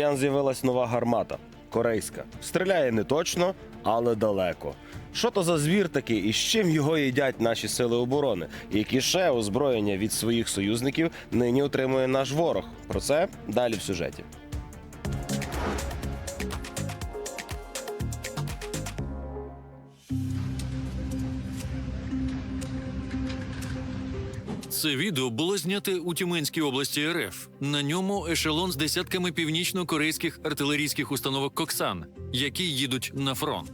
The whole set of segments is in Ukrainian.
Ян з'явилась нова гармата корейська. Стріляє не точно, але далеко. Що то за звір такий і з чим його їдять наші сили оборони? Які ще озброєння від своїх союзників нині отримує наш ворог? Про це далі в сюжеті. Це відео було знято у Тюменській області РФ. На ньому ешелон з десятками північно-корейських артилерійських установок Коксан, які їдуть на фронт.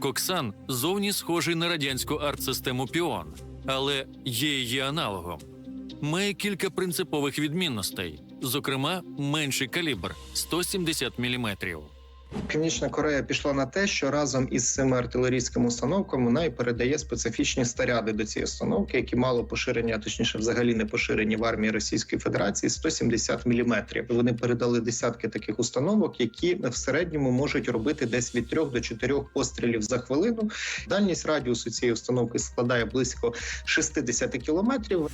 Коксан зовні схожий на радянську артсистему Піон, але є її аналогом. Має кілька принципових відмінностей, зокрема, менший калібр 170 мм. Північна Корея пішла на те, що разом із цими артилерійськими установками вона і передає специфічні снаряди до цієї установки, які мало поширення, а точніше, взагалі не поширені в армії Російської Федерації 170 мм. Вони передали десятки таких установок, які в середньому можуть робити десь від 3 до 4 пострілів за хвилину. Дальність радіусу цієї установки складає близько 60 кілометрів.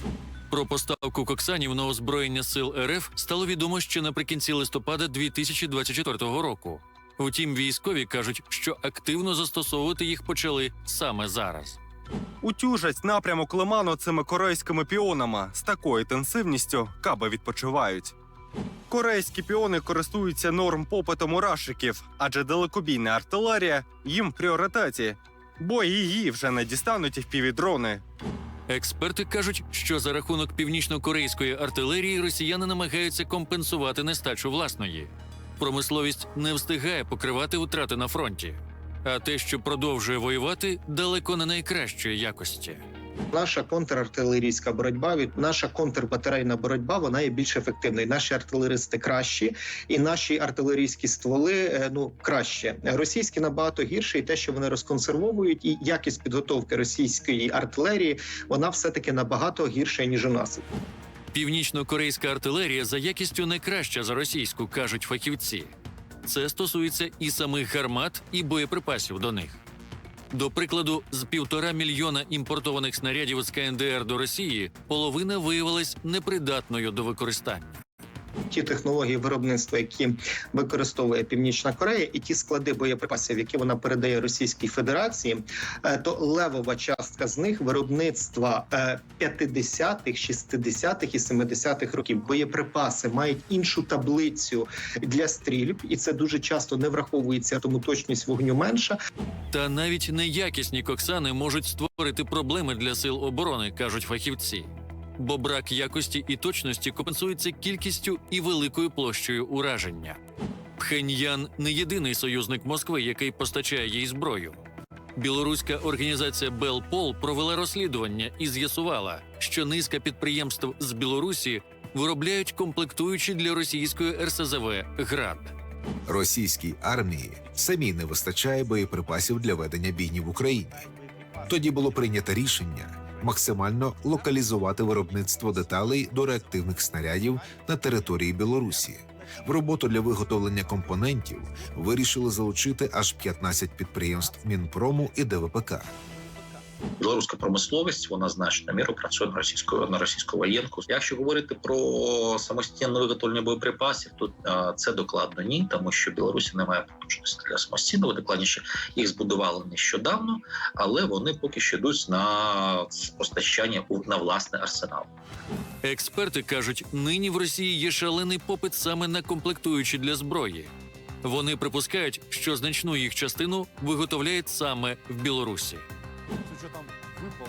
Про поставку коксанів на озброєння сил РФ стало відомо ще наприкінці листопада 2024 року. Втім, військові кажуть, що активно застосовувати їх почали саме зараз. Утюжать напрямок Лиману цими корейськими піонами. З такою інтенсивністю каби відпочивають. Корейські піони користуються норм попитом у рашиків, адже далекобійна артилерія їм в пріоритеті, бо її вже не дістануть і впівдрони. Експерти кажуть, що за рахунок північно-корейської артилерії росіяни намагаються компенсувати нестачу власної. Промисловість не встигає покривати втрати на фронті. А те, що продовжує воювати, далеко не найкращої якості. Наша контрартилерійська боротьба від наша контрбатарейна боротьба вона є більш ефективною. Наші артилеристи кращі, і наші артилерійські стволи е, ну краще. Російські набагато гірше, і те, що вони розконсервовують, і якість підготовки російської артилерії, вона все таки набагато гірша ніж у нас. Північно-корейська артилерія за якістю не краща за російську, кажуть фахівці. Це стосується і самих гармат, і боєприпасів до них. До прикладу, з півтора мільйона імпортованих снарядів з КНДР до Росії половина виявилась непридатною до використання. Ті технології виробництва, які використовує Північна Корея, і ті склади боєприпасів, які вона передає Російській Федерації, е, то левова частка з них виробництва е, 50-х, 60-х і 70-х років. Боєприпаси мають іншу таблицю для стрільб, і це дуже часто не враховується, тому точність вогню менша. Та навіть неякісні коксани можуть створити проблеми для сил оборони, кажуть фахівці. Бо брак якості і точності компенсується кількістю і великою площею ураження. Пхеньян не єдиний союзник Москви, який постачає їй зброю. Білоруська організація Белпол провела розслідування і з'ясувала, що низка підприємств з Білорусі виробляють комплектуючі для російської РСЗВ ГРАД. Російській армії самій не вистачає боєприпасів для ведення бійні в Україні. Тоді було прийнято рішення максимально локалізувати виробництво деталей до реактивних снарядів на території Білорусі. В роботу для виготовлення компонентів вирішили залучити аж 15 підприємств Мінпрому і ДВПК. Білоруська промисловість вона значно міру працює на російську на російську воєнку. Якщо говорити про самостійне виготовлення боєприпасів, то це докладно ні, тому що Білорусі немає потужності для самостійного докладніше їх збудували нещодавно, але вони поки що йдуть на постачання на власний арсенал. Експерти кажуть, нині в Росії є шалений попит саме на комплектуючі для зброї. Вони припускають, що значну їх частину виготовляють саме в Білорусі.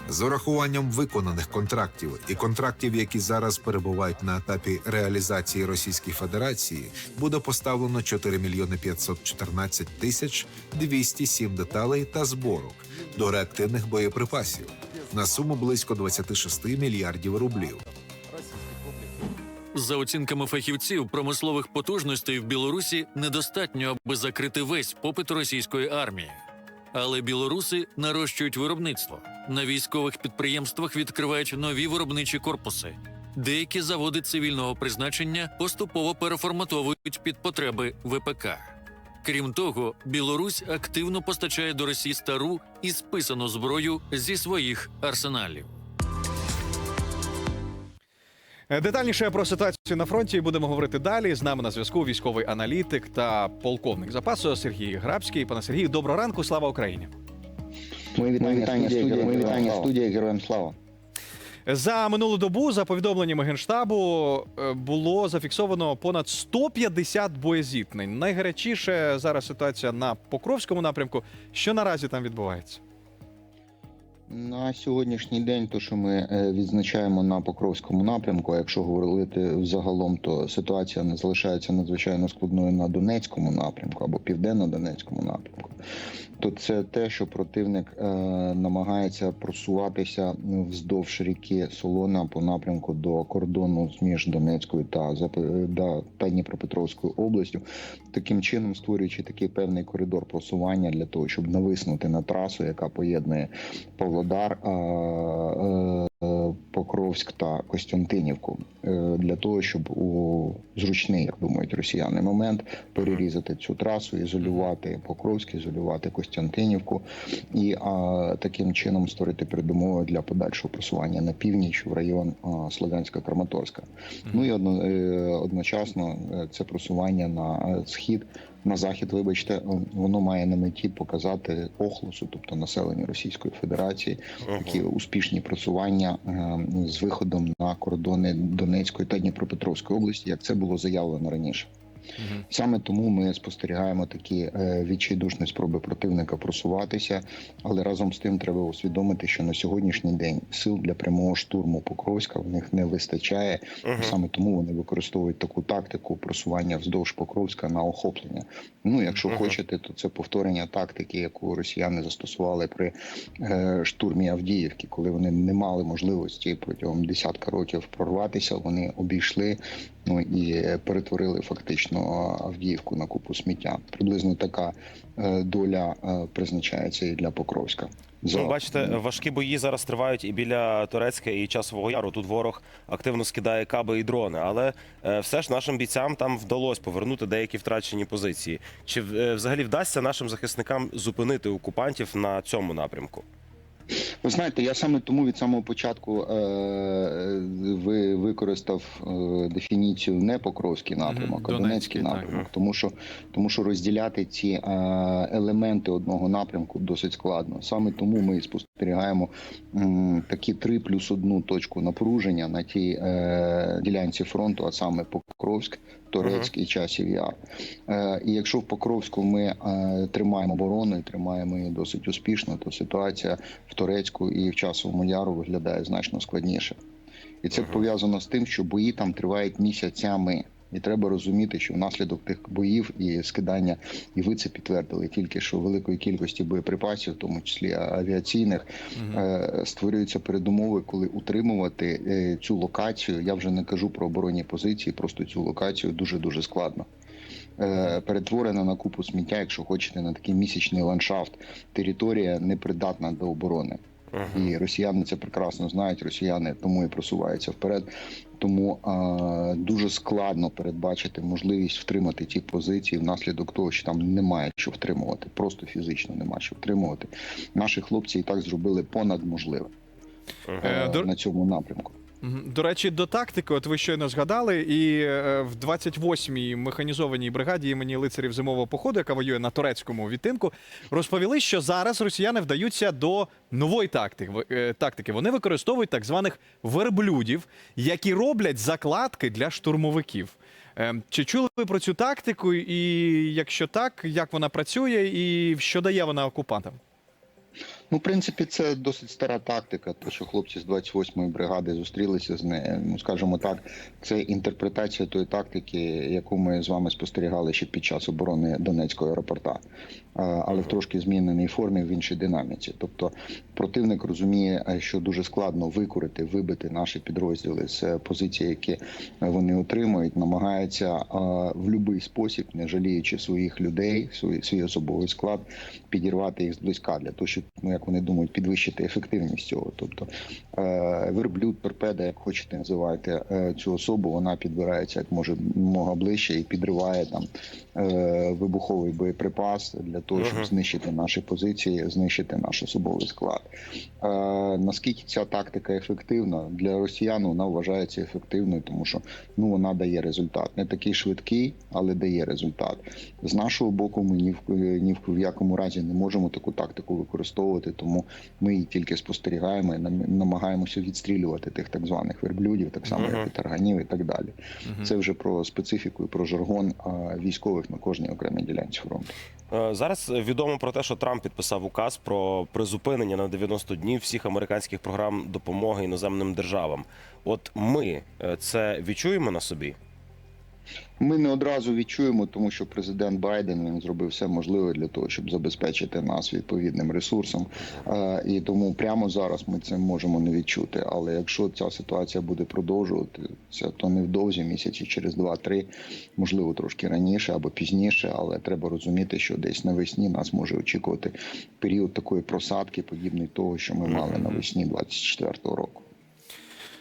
З урахуванням виконаних контрактів і контрактів, які зараз перебувають на етапі реалізації Російській Федерації, буде поставлено 4 мільйони 514 тисяч 207 деталей та зборок до реактивних боєприпасів на суму близько 26 мільярдів рублів. За оцінками фахівців, промислових потужностей в Білорусі недостатньо, аби закрити весь попит російської армії. Але білоруси нарощують виробництво. На військових підприємствах відкривають нові виробничі корпуси. Деякі заводи цивільного призначення поступово переформатовують під потреби ВПК. Крім того, Білорусь активно постачає до Росії стару і списану зброю зі своїх арсеналів. Е, Детальніше про ситуацію на фронті будемо говорити далі. З нами на зв'язку військовий аналітик та полковник запасу Сергій Грабський. Пане Сергію, доброго ранку. Слава Україні! Мої вітання, студія, мої вітання студія Героям Слава. За минулу добу, за повідомленнями генштабу, е, було зафіксовано понад 150 боєзіткнень. Найгарячіше зараз ситуація на Покровському напрямку. Що наразі там відбувається? На сьогоднішній день, то що ми е, відзначаємо на Покровському напрямку, якщо говорити взагалом, то ситуація не залишається надзвичайно складною на Донецькому напрямку або південно-донецькому напрямку. То це те, що противник е, намагається просуватися вздовж ріки Солона по напрямку до кордону між Донецькою та Зап- да, та Дніпропетровською областю, таким чином створюючи такий певний коридор просування для того, щоб нависнути на трасу, яка поєднує Павлодар, е, е, Покровськ та Костянтинівку, е, для того, щоб у зручний, як думають росіяни, момент перерізати цю трасу, ізолювати Покровськ, ізолювати Костянтинівку і а, таким чином створити передумови для подальшого просування на північ в район а, Слов'янська Краматорська. Ну і одно, е, одночасно е, це просування на е, схід. На захід, вибачте, е, воно має на меті показати охлусу, тобто населенню Російської Федерації, такі успішні просування е, з виходом на кордони Донецької та Дніпропетровської області, як це було заявлено раніше. Саме тому ми спостерігаємо такі е, відчайдушні спроби противника просуватися, але разом з тим треба усвідомити, що на сьогоднішній день сил для прямого штурму Покровська в них не вистачає. Мгм. Саме тому вони використовують таку тактику просування вздовж Покровська на охоплення. Ну, якщо Мгм. хочете, то це повторення тактики, яку росіяни застосували при е, штурмі Авдіївки, коли вони не мали можливості протягом десятка років прорватися. Вони обійшли ну і е, перетворили фактично Авдіївку на купу сміття. Приблизно така е, доля е, призначається і для Покровська. За- Ну, бачите, важкі бої зараз тривають і біля Турецька, і часового яру. Тут ворог активно скидає каби і дрони. Але е, все ж нашим бійцям там вдалося повернути деякі втрачені позиції. Чи взагалі вдасться нашим захисникам зупинити окупантів на цьому напрямку? Ви знаєте, я саме тому від самого початку е, ви використав е, дефініцію не Покровський напрямок, а Донецький напрямок, тому що тому що розділяти ці е, елементи одного напрямку досить складно. Саме тому ми спостерігаємо м, такі три плюс одну точку напруження на тій е, ділянці фронту, а саме Покровськ. Торецьк і часів яр. Е, і якщо в Покровську ми е, тримаємо оборону і тримаємо її досить успішно, то ситуація в Турецьку і в часовому яру виглядає значно складніше. І це Ага. пов'язано з тим, що бої там тривають місяцями. І треба розуміти, що внаслідок тих боїв і скидання, і ви це підтвердили тільки що великої кількості боєприпасів, в тому числі авіаційних, е, створюються передумови, коли утримувати е, цю локацію. Я вже не кажу про оборонні позиції, просто цю локацію дуже дуже складно. Е, Перетворена на купу сміття, якщо хочете, на такий місячний ландшафт. Територія непридатна до оборони. І росіяни це прекрасно знають. Росіяни тому і просуваються вперед. Тому а, дуже складно передбачити можливість втримати ті позиції внаслідок того, що там немає що втримувати. Просто фізично немає що втримувати. Наші хлопці і так зробили понад можливе. Е, е, на цьому напрямку. До речі, до тактики, от ви щойно згадали, і е, в 28-й механізованій бригаді імені лицарів зимового походу, яка воює на турецькому відтинку, розповіли, що зараз росіяни вдаються до нової е, тактики. Вони використовують так званих верблюдів, які роблять закладки для штурмовиків. Е, Чи чули ви про цю тактику? І якщо так, як вона працює, і що дає вона окупантам? Ну, в принципі, це досить стара тактика. Те, що хлопці з 28-ї бригади зустрілися з нею. Ну, скажімо так, це інтерпретація тої тактики, яку ми з вами спостерігали ще під час оборони Донецького аеропорта, але в трошки зміненій формі в іншій динаміці. Тобто противник розуміє, що дуже складно викорити, вибити наші підрозділи з е, позиції, які вони отримують, намагається в будь-який спосіб, не жаліючи своїх людей, свій, особовий склад, підірвати їх зблизька для того, щоб ну, як вони думають, підвищити ефективність цього. Тобто е, верблюд, торпеда, як хочете називайте е, цю особу, вона підбирається як може мога ближче і підриває там е, вибуховий боєприпас для того, щоб Мгм. знищити наші позиції, знищити наш особовий склад. Наскільки ця тактика ефективна для росіян, вона вважається ефективною, тому що ну вона дає результат. Не такий швидкий, але дає результат. З нашого боку, ми ні в ні в якому разі не можемо таку тактику використовувати, тому ми її тільки спостерігаємо і нам- намагаємося відстрілювати тих так званих верблюдів, так само Мгм. як і тарганів, і так далі. Мгм. Це вже про специфіку і про жаргон військових на кожній окремій ділянці фронту. Е, Зараз відомо про те, що Трамп підписав указ про призупинення на 90 днів всіх американських програм допомоги іноземним державам. От ми е, це відчуємо на собі. Ми не одразу відчуємо, тому що президент Байден він зробив все можливе для того, щоб забезпечити нас відповідним ресурсом. І тому прямо зараз ми це можемо не відчути. Але якщо ця ситуація буде продовжуватися, то невдовзі місяці через 2-3, можливо, трошки раніше або пізніше. Але треба розуміти, що десь навесні нас може очікувати період такої просадки, подібний того, що ми мали навесні 24-го року.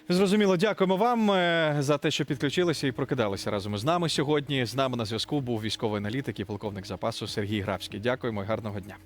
Зрозуміло, дякуємо вам е, за те, що підключилися і прокидалися разом із нами сьогодні. З нами на зв'язку був військовий аналітик і полковник запасу Сергій Грабський. Дякуємо і гарного дня.